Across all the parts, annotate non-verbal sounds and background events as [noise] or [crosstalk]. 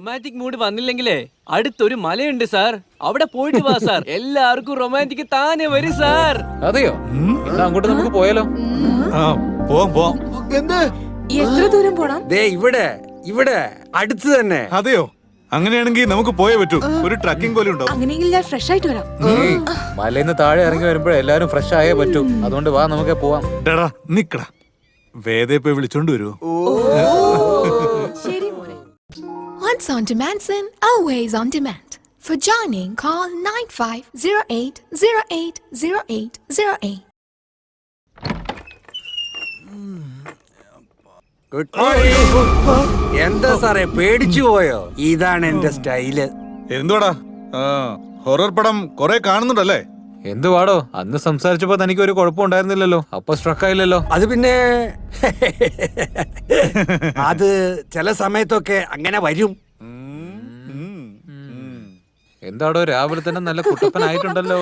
Romantic mood വന്നില്ലെങ്കിലേ അടുത്തൊരു മലയുണ്ട് sir. അവിടെ പോയിട്ട് വാ സാർ. എല്ലാവർക്കും റൊമാന്റിക് താനെ വരും സാർ. അതെയോ? എന്നാ അങ്ങോട്ട് നമുക്ക് പോയാലോ? ആ പോവാം പോവാം. എന്ത്? എത്ര ദൂരം പോണം? ദേ ഇവിടെ ഇവിടെ അടുത്ത് തന്നെ. അതെയോ? അങ്ങനെയാണെങ്കിൽ നമുക്ക് പോയേ പറ്റൂ. ഒരു ട്രക്കിംഗ് പോലെ ഉണ്ടോ അങ്ങനെയെങ്കിൽ ഞാൻ ഫ്രഷ് ആയിട്ട് വരാം. മലയിന്ന് താഴെ ഇറങ്ങി വരുമ്പോഴേ എല്ലാരും ഫ്രഷ് ആയേ പറ്റൂ. അതുകൊണ്ട് വാ നമുക്ക് പോവാം. ഡാ നിക്കടാ. വേദയെ പോയി വിളിച്ചോണ്ട് വരൂ Once on demand, Sin, always on demand. For joining, call 9508080808. Good morning എന്താ സാറേ പേടിച്ചു പോയോ? ഇതാണ് എന്റെ സ്റ്റൈൽ. എന്തുവാടാ? ഹൊറർ പടം കൊറേ കാണുന്നുണ്ടല്ലേ? എന്തുവാടോ അന്ന് സംസാരിച്ചപ്പോ തനിക്ക് ഒരു കുഴപ്പം ഉണ്ടായിരുന്നില്ലല്ലോ അപ്പൊ സ്ട്രക്ക് ആയില്ലല്ലോ. അത് പിന്നെ [laughs] അത് ചില സമയത്തൊക്കെ അങ്ങനെ വരും. എന്താടോ രാവിലെ തന്നെ നല്ല കുട്ടപ്പനായിട്ടുണ്ടല്ലോ.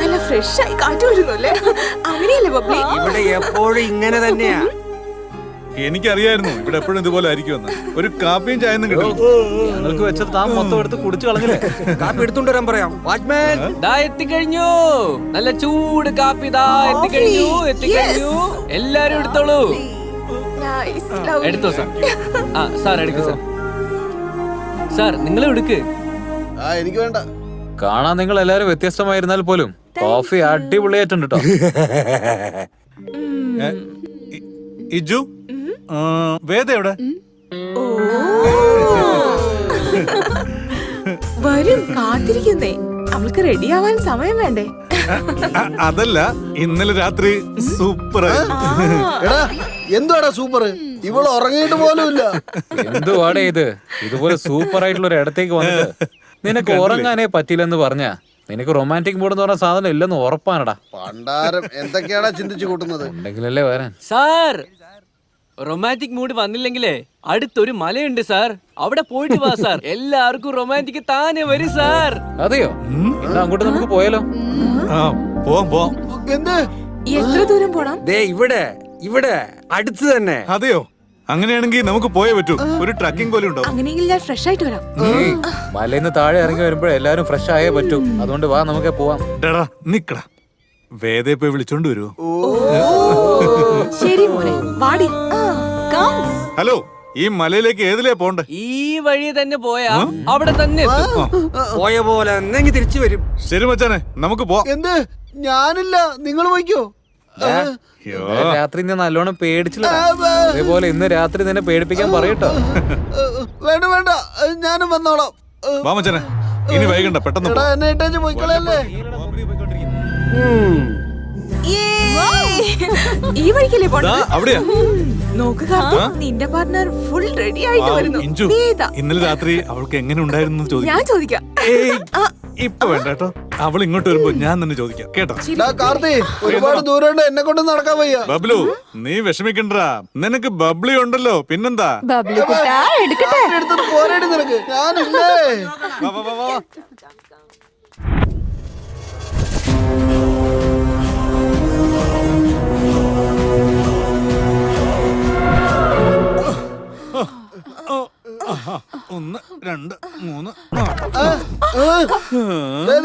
നല്ല ഫ്രഷ് ആയി കാറ്റ് വരുന്നു അല്ലേ? അങ്ങനെയല്ലേ ഇവിടെ എപ്പോഴും ഇങ്ങനെ തന്നെയാ. എനിക്കറിയായിരുന്നു ഇവിടെ എപ്പോഴും ഇതുപോലെ ആയിരിക്കുമെന്ന്. ഒരു കാപ്പിയും ചായന്നും കിട്ടും ഞങ്ങൾക്ക് വെച്ചത് താൻ മൊത്തം എടുത്ത് കുടിച്ചു കളഞ്ഞില്ലേ? കാപ്പി എടുത്തോണ്ട് വരാൻ പറയാം. വാച്ച്മാൻ. ദാ എത്തിക്കഴിഞ്ഞു. നല്ല ചൂട് കാപ്പി ദാ എത്തിക്കഴിഞ്ഞു എത്തിക്കഴിഞ്ഞു. എല്ലാരും എടുത്തോളൂ. എടുത്തോ സാർ. ആ സാർ എടുക്കൂ സാർ. സാർ നിങ്ങൾ എടുക്ക്. ആ എനിക്ക് വേണ്ട. കാണാൻ നിങ്ങൾ എല്ലാരും വ്യത്യസ്തമായിരുന്നാൽ പോലും കോഫി അടിപൊളിയായിട്ടുണ്ട് കേട്ടോ ഇജു? വേദ എവിടെ? ഓ. വരും കാത്തിരിക്കുന്നേ. അവൾക്ക് റെഡി ആവാൻ സമയം വേണ്ടേ? അതല്ല ഇന്നലെ രാത്രി സൂപ്പർ എടാ എന്തുവാടാ സൂപ്പർ ഇവൾ ഉറങ്ങിയിട്ട് പോലും ഇല്ല എന്തുവാടേ ഇത്? ഇതുപോലെ സൂപ്പർ ആയിട്ടുള്ള ഒരു ഇടത്തേക്ക് വന്നിട്ട്. നിനക്ക് ഉറങ്ങാനേ പറ്റില്ലെന്ന് പറഞ്ഞ? നിനക്ക് റൊമാന്റിക് മൂഡ് എന്ന് പറഞ്ഞ സാധനം ഇല്ലെന്ന് ഉറപ്പാണടാ. പണ്ടാരം എന്തൊക്കെയാടാ ചിന്തിച്ചു കൂട്ടുന്നത്? ഉണ്ടെങ്കിലല്ലേ വരാൻ. സാർ റൊമാന്റിക് മൂഡ് വന്നില്ലെങ്കിലേ അടുത്തൊരു മലയുണ്ട് സാർ. അവിടെ പോയിട്ട് വാ സാർ. [laughs] എല്ലാവർക്കും റൊമാന്റിക് താനെ വരും സാർ. അതെയോ? എന്നാ അങ്ങോട്ട് നമുക്ക് പോയാലോ? ആ പോവാം പോവാം. എന്ത്? എത്ര ദൂരം പോണം? ദേ ഇവിടെ ഇവിടെ അടുത്ത് തന്നെ. അതെയോ? അങ്ങനെയാണെങ്കിൽ നമുക്ക് പോയേ പറ്റൂ. ഒരു ട്രക്കിംഗ് പോലെ ഉണ്ടോ അങ്ങനെയെങ്കിൽ ഞാൻ ഫ്രഷ് ആയിട്ട് വരാം. മലയിൽ മലയിന്ന് താഴെ ഇറങ്ങി വരുമ്പോൾ എല്ലാവരും ഫ്രഷ് ആയേ പറ്റൂ. അതുകൊണ്ട് വാ നമുക്ക് പോവാം. ഡടാ നിക്കടാ. വേദയെ പോയി വിളിച്ചോണ്ട് വരുമോ ശരി മോനെ വാടി. ഹലോ ഈ മലയിലേക്ക് ഏതിലേ പോണ്ട ഈ വഴി തന്നെ പോയാ അവിടെ തന്നെ പോയ പോലെ എന്നെങ്കിൽ തിരിച്ചു വരും ശരി മച്ചാനെ നമുക്ക് പോവാം എന്ത് ഞാനില്ല നിങ്ങൾ പോയിക്കോ രാത്രി ഞാൻ നല്ലോണം പേടിച്ചില്ല അതേപോലെ ഇന്ന് രാത്രി നിന്നെ പേടിപ്പിക്കാൻ പറയട്ടോ വേണ്ട വേണ്ട ഞാനും വന്നോളാം വാ മച്ചാനെ ഇനി വൈകണ്ട പെട്ടെന്ന് പോ. എന്നെ ഇട്ടേച്ച് [laughs] ഈ വഴിക്കല്ലേ അവിടെയാ. നോക്കുക. നിന്റെ പാർട്ണർ ഫുൾ റെഡി ആയിട്ട് വരുന്നു. ഇന്നലെ രാത്രി അവൾക്ക് എങ്ങനെ ഉണ്ടായിരുന്നു എന്ന് ചോദിക്കാം. ഞാൻ ചോദിക്കാം. ഇപ്പൊ വേണ്ട കേട്ടോ. അവൾ ഇങ്ങോട്ട് വരുമ്പോ ഞാൻ തന്നെ ചോദിക്കാം. കേട്ടോ? കാർത്തി ഒരുപാട് ദൂരം എന്നെ കൊണ്ട് നടക്കാൻ വയ്യ. ബബ്ലു നീ വിഷമിക്കണ്ടാ നിനക്ക് ബബ്ലി ഉണ്ടല്ലോ. പിന്നെന്താ? ബബ്ലു എടുത്തിട്ട് പോരേടി നിനക്ക്. ഞാനില്ലേ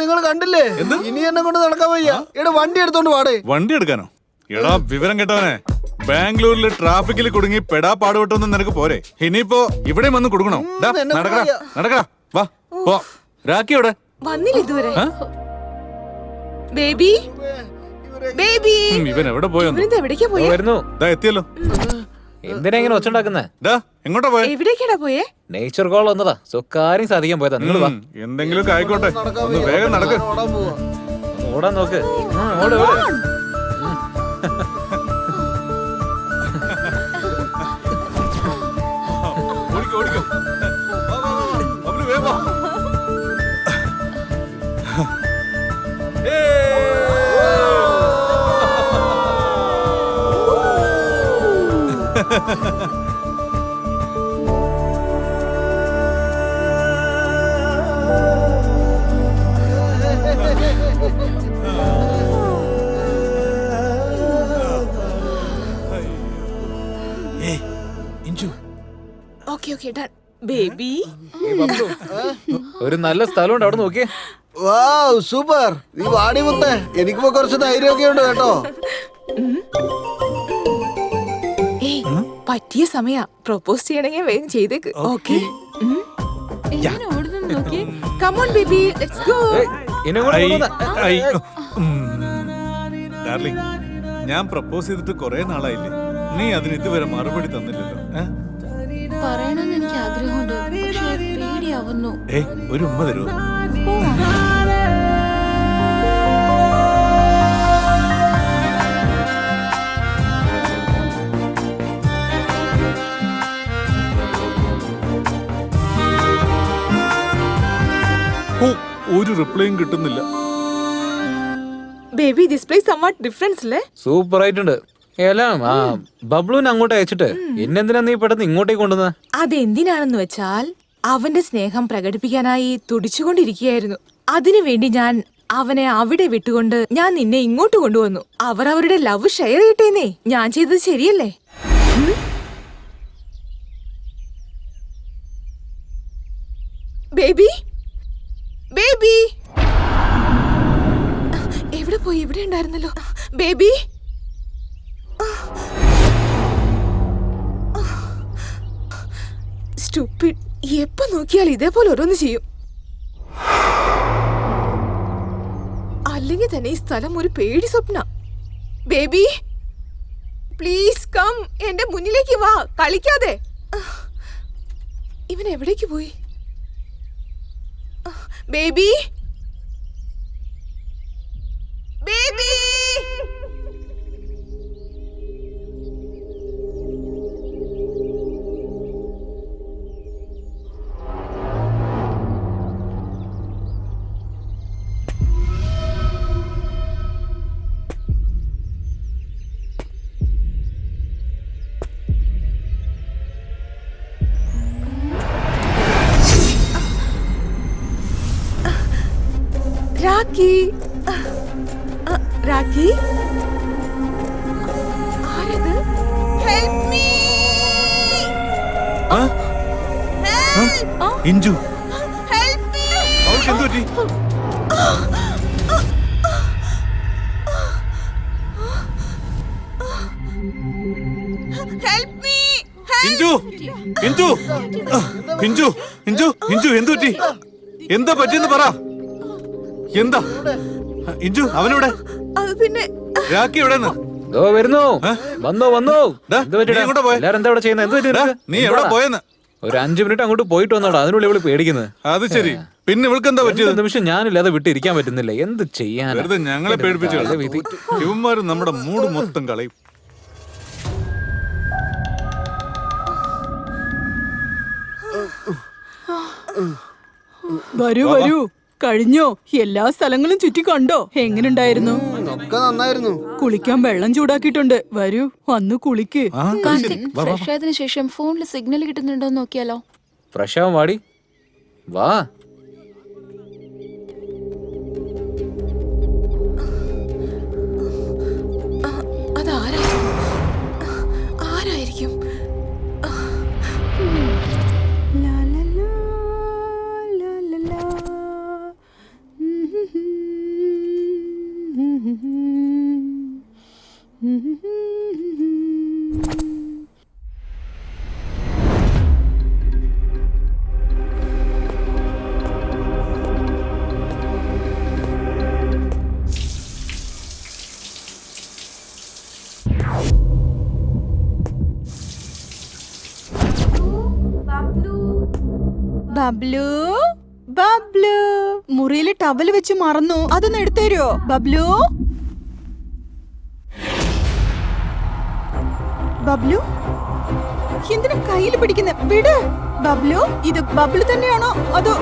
നിങ്ങൾ കണ്ടില്ലേ? ഇനി എന്നെ കൊണ്ട് നടക്കാൻ വയ്യ. എടാ വണ്ടി എടുത്തോണ്ട് പാടേ വണ്ടി എടുക്കാനോ? എടാ വിവരം കേട്ടവനെ. ബാംഗ്ലൂരിൽ ട്രാഫിക്കിൽ കുടുങ്ങി പെടാ പാടുപെട്ടൊന്നും നിനക്ക് പോരെ. ഇനിയിപ്പോ ഇവിടെ വന്ന് കൊടുക്കണോ നടക്കടാ നടക്കടാ. വാ പോ. രാഖി എവിടെ? വന്നില്ല ഇതുവരെ. ബേബി? ബേബി? ഇവൻ എവിടെ പോയോ? വരുന്നു എത്തിയല്ലോ. എന്തിനാ ഇങ്ങനെ ഒച്ചുണ്ടാക്കുന്നേ? ദാ, എങ്ങോട്ടാ പോയെ? എവിടേക്കാടാ പോയേ? നേച്ചർ കോൾ വന്നതാ. സോ കാര്യം സാധിക്കാൻ പോയതാ. നിങ്ങൾ വാ. ഉം, എന്തെങ്കിലുമൊക്കെ ആയിക്കോട്ടെ. ഒന്ന് വേഗം നടക്ക്. ഓടാൻ പോവാ ഓടാൻ നോക്ക് ഉം, ഓട് ഓട്. ഓടിക്കോ ഓടിക്കോ. വാ, വാ, വാ, വേഗം വാ. ബേബി. ഒരു നല്ല സ്ഥലമുണ്ട് അവിടെ നോക്കി വാവ് സൂപ്പർ. നീ വാടി മുത്തേ. എനിക്കിപ്പോ കുറച്ച് ധൈര്യമൊക്കെ ഉണ്ട് കേട്ടോ. പറ്റിയ സമയ. പ്രൊപ്പോസ് ചെയ്യണമെങ്കിൽ വേഗം ചെയ്തേക്ക്. Okay come on baby let's go എന്നെ കൂടെ കൊണ്ടുവന്ന-. ഡാർലിംഗ് ഞാൻ പ്രപ്പോസ് ചെയ്തിട്ട് കുറെ നാളായില്ലേ? നീ അതിന് ഇതുവരെ മറുപടി തന്നില്ലല്ലോ. ഏ? പറയണമെന്ന് എനിക്ക് ആഗ്രഹമുണ്ട്. പക്ഷേ പേടിയാവുന്നു. ഏയ് ഒരു ഉമ്മ തരുമോ ഹോ, ഒരു റിപ്ലൈയും കിട്ടുന്നില്ല. Baby this place somewhat difference അല്ലേ സൂപ്പർ ആയിട്ടുണ്ട്. എല്ലാം ആ ബബ്ലുവിനെ അങ്ങോട്ട് അയച്ചിട്ട്. എന്നെന്തിനാ നീ പെട്ടെന്ന് ഇങ്ങോട്ടേക്ക് കൊണ്ടുവന്ന? അതെന്തിനാണെന്ന് വെച്ചാൽ അവന്റെ സ്നേഹം പ്രകടിപ്പിക്കാനായി തുടിച്ചുകൊണ്ടിരിക്കുകയായിരുന്നു. അതിനുവേണ്ടി ഞാൻ അവനെ അവിടെ വിട്ടുകൊണ്ട് ഞാൻ നിന്നെ ഇങ്ങോട്ട് കൊണ്ടുവന്നു. അവർ അവരുടെ ലവ് ഷെയർ ചെയ്യട്ടേന്നേ. ഞാൻ ചെയ്തത് ശരിയല്ലേ? Baby baby. എവിടെ പോയി? ഇവിടെ ഉണ്ടായിരുന്നല്ലോ. ബേബി. സ്റ്റുപ്പിഡ് എപ്പോ നോക്കിയാൽ ഇതേപോലെ ഓരോന്ന് ചെയ്യും. അല്ലെങ്കിൽ തന്നെ ഈ സ്ഥലം ഒരു പേടി സ്വപ്ന. ബേബി. പ്ലീസ് കം എന്റെ മുന്നിലേക്ക് വാ. കളിക്കാതെ. ഇവൻ എവിടേക്ക് പോയി? Baby baby Rakhi. രാഖി. ആരത്? Help me? ഇഞ്ചു. ഹെൽപ് മീ അവൾക്ക് എന്ത് പറ്റി? ഹെൽപ് മീ ഇഞ്ചു. ഇഞ്ചു. ഇഞ്ചു. ഇഞ്ചു. ഇഞ്ചു എന്തു പറ്റി? എന്താ പറ്റിയെന്ന് പറ. എന്താ? ഇഞ്ചു അവനെവിടെ? അത് പിന്നെ രാഖി എവിടെന്ന്? ദോ വരുന്നു. വന്നോ വന്നോ. ഇങ്ങോട്ട് നീ പോയെ? എല്ലാരും എന്താ ഇവിടെ ചെയ്യുന്നത് നീ എവിടെ? പോയെന്ന്? ഒരു അഞ്ചു മിനിറ്റ് അങ്ങോട്ട് പോയിട്ട് വന്നോടാ. അതിനുള്ളിൽ ഇവൾ പേടിക്കുന്നത് അത് ശരി. പിന്നെ ഇവൾക്ക് എന്താ പറ്റിയത്? നിമിഷം ഞാനില്ലാതെ വിട്ടിരിക്കാൻ പറ്റുന്നില്ല. എന്ത് ചെയ്യാൻ ഞങ്ങളെ പേടിപ്പിച്ചു ഇവന്മാര് നമ്മുടെ മൂഡ് മൊത്തം കളയും. വരൂ വരൂ. കഴിഞ്ഞോ? എല്ലാ സ്ഥലങ്ങളും ചുറ്റി കണ്ടോ? എങ്ങനെയുണ്ടായിരുന്നു ഒക്കെ നന്നായിരുന്നു. കുളിക്കാൻ വെള്ളം ചൂടാക്കിയിട്ടുണ്ട്. വരൂ വന്ന് കുളിക്ക്. കാർത്തിക് ഫ്രഷ് ആയതിനു ശേഷം ഫോണിൽ സിഗ്നൽ കിട്ടുന്നുണ്ടോ നോക്കിയാലോ. ഫ്രഷ് ആവാൻ വാടി. വാ. ബബ്ലു. ബബ്ലു? മുറിയിൽ ടവൽ വെച്ച് മറന്നു. അതൊന്ന് എടുത്തരോ ബബ്ലു? ബബ്ലു? എന്തിനാ കയ്യിൽ പിടിക്കുന്ന? വിട്. ബബ്ലു ഇത് ബബ്ലു തന്നെയാണോ അതോ